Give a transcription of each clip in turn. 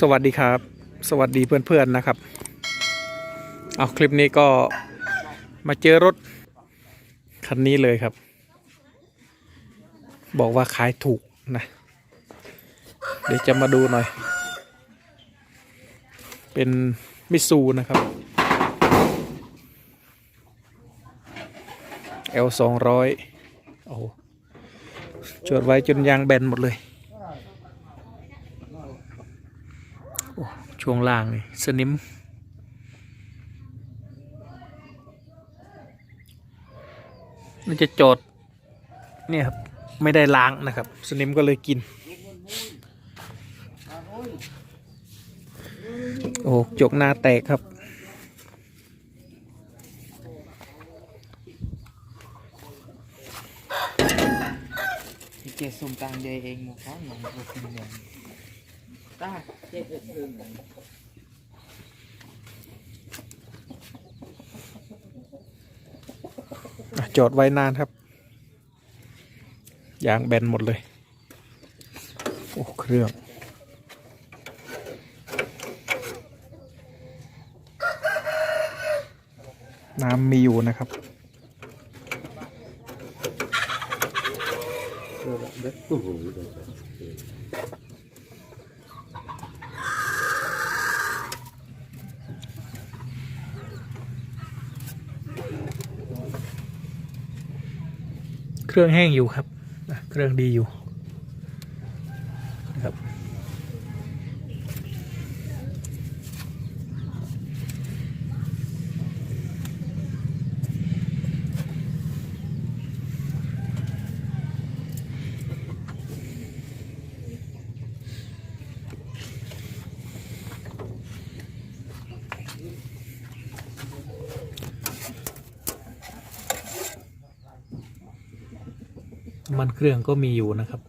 สวัสดีครับ สวัสดีเพื่อนๆนะครับ เอาคลิปนี้ก็มาเจอรถคันนี้เลยครับ บอกว่าขายถูกนะ เดี๋ยวจะมาดูหน่อย เป็นมิซูนะครับ L สองร้อยโอ้โหจดไว้จนยางแบนหมดเลย โอ้ ช่วงล่างนี่สนิม มันจะจอดเนี่ยครับ ไม่ได้ล้างนะครับ สนิมก็เลยกิน โอ้จกหน้าแตกครับเจ็ดสุ่มตามเดย์เองหมูข้าวหนองบัวกินเงิน ตาเจ็ดเอ็ดเอิงอะจอดไว้นานครับ ยางแบนหมดเลย โอ้ เครื่อง น้ำมีอยู่นะครับ รื่องแห้งอยู่ครับเครื่องดีอยู่ มันเครื่องก็มีอยู่นะครับ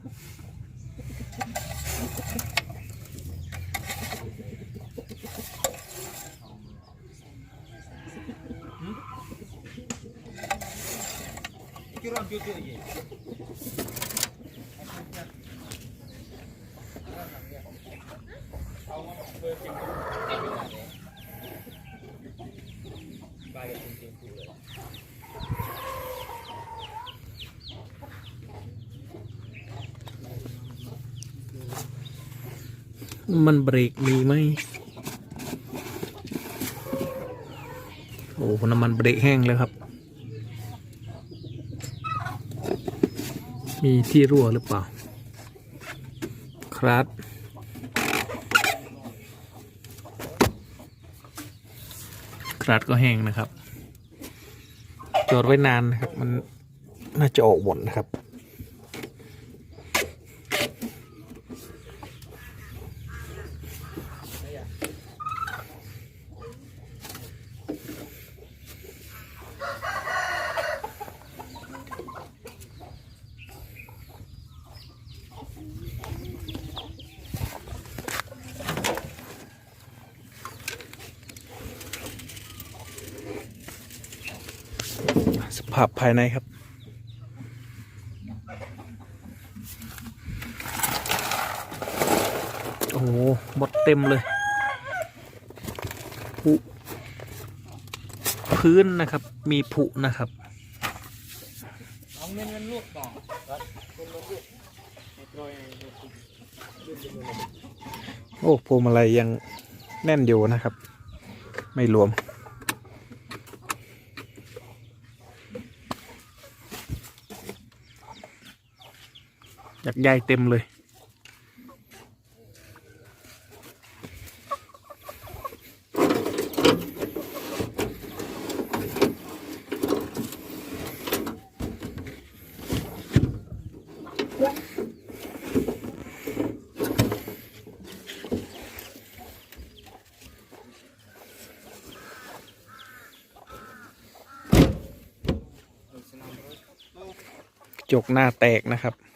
มันเบรกมีไหมโอ้น้ำมันเบรกแห้งแล้วครับ มีที่รั่วหรือเปล่า ครับครัดก็แห้งนะครับ จอดไว้นานนะครับ มันน่าจะออกหมดนะครับ ส ภาพภายในครับ โอ้โหหมดเต็มเลยผุพื้นนะครับ มีผุนะครับเอาเงินเงินลูกต่อโอ้พวงมาลัยยังแน่นอยู่นะครับ ไม่รวม อยากใหญ่เต็มเลย จกหน้าแตกนะครับ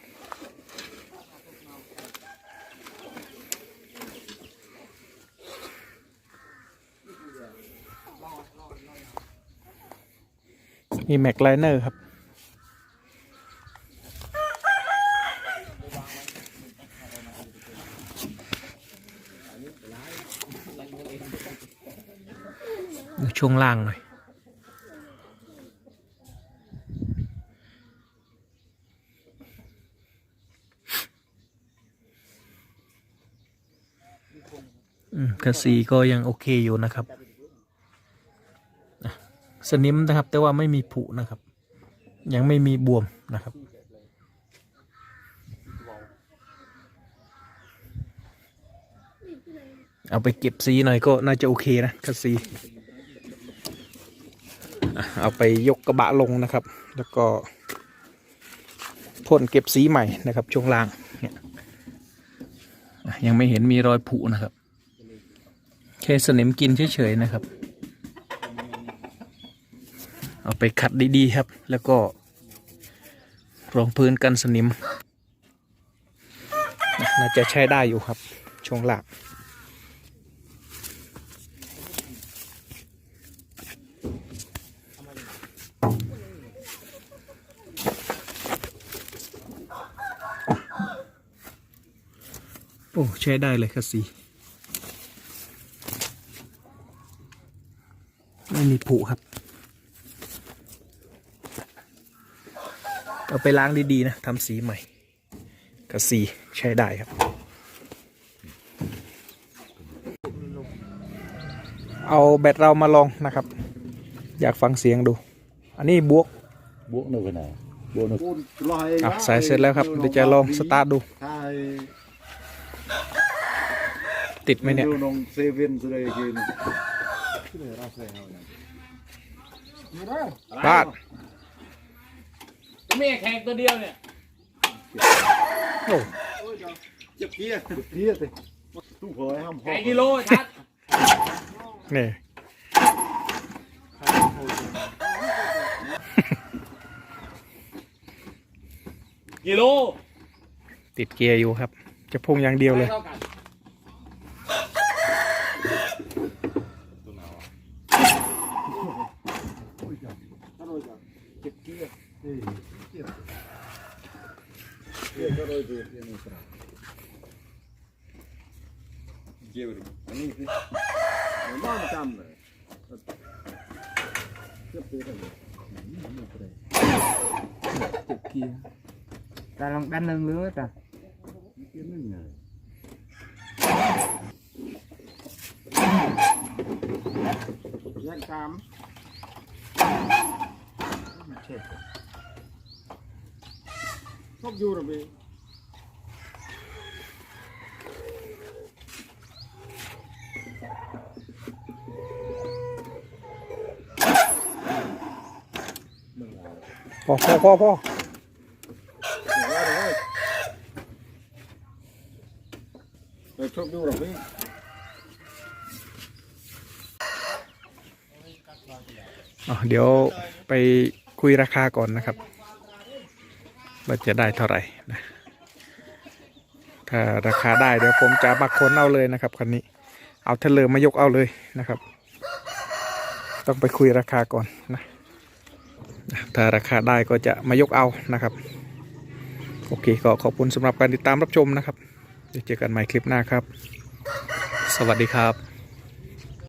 อีแม็กไลเนอร์ครับช่วงล่างหน่อย อืมคัสซีก็ยังโอเคอยู่นะครับ สนิมนะครับ แต่ว่าไม่มีผุนะครับ ยังไม่มีบวมนะครับเอาไปเก็บสีหน่อยก็น่าจะโอเคนะกระสีอะเอาไปยกกระบะลงนะครับ แล้วก็พ่นเก็บสีใหม่นะครับ ช่วงล่างเนี่ยอะยังไม่เห็นมีรอยผุนะครับ แค่สนิมกินเฉยๆนะครับ เอาไปขัดดีๆครับ แล้วก็รองพื้นกันสนิม น่าจะใช้ได้อยู่ครับ ช่วงหล่างโอ้ใช้ได้เลยครับสีไม่มีผุครับ เอาไปล้างดีๆนะทำสีใหม่กับสีใช้ได้ครับ เอาแบตเรามาลองนะครับ อยากฟังเสียงดู อันนี้บวกบวกหนึ่งขนาดบวกหนึ่งอะใส่เสร็จแล้วครับเดี๋ยวจะลองสตาร์ทดูใช่ติดไหมเนี่ยดูน้องเซเว่น สุดเลยกินพลาดมีแข่งตัวเดียวเนี่ยโอ้เจ็บเพี้ยเจ็บเพี้ยสิตู้เผยห้ามพอแข่งกิโลชัดนี่กิโล ติดเกียร์อยู่ครับ จะพุ่งอย่างเดียวเลยท่ากัน เจ็บเพี้ยเฮ้ยเพี้ย เพี้ยก็โดยเพี้ยนี่ครับเกี่ยว ชอบอยู่หรือไม่พอพอพอพอไปชอบอยู่หรือไม่อะเดี๋ยวไปคุยราคาก่อนนะครับ ว่าจะได้เท่าไหร่นะถ้าราคาได้เดี๋ยวผมจะมาค้นเอาเลยนะครับคันนี้เอาเทเลอร์มายกเอาเลยนะครับ ต้องไปคุยราคาก่อนนะถ้าราคาได้ก็จะมายกเอานะครับ โอเคก็ขอบคุณสำหรับการติดตามรับชมนะครับเดี๋ยวเจอกันใหม่คลิปหน้าครับ สวัสดีครับ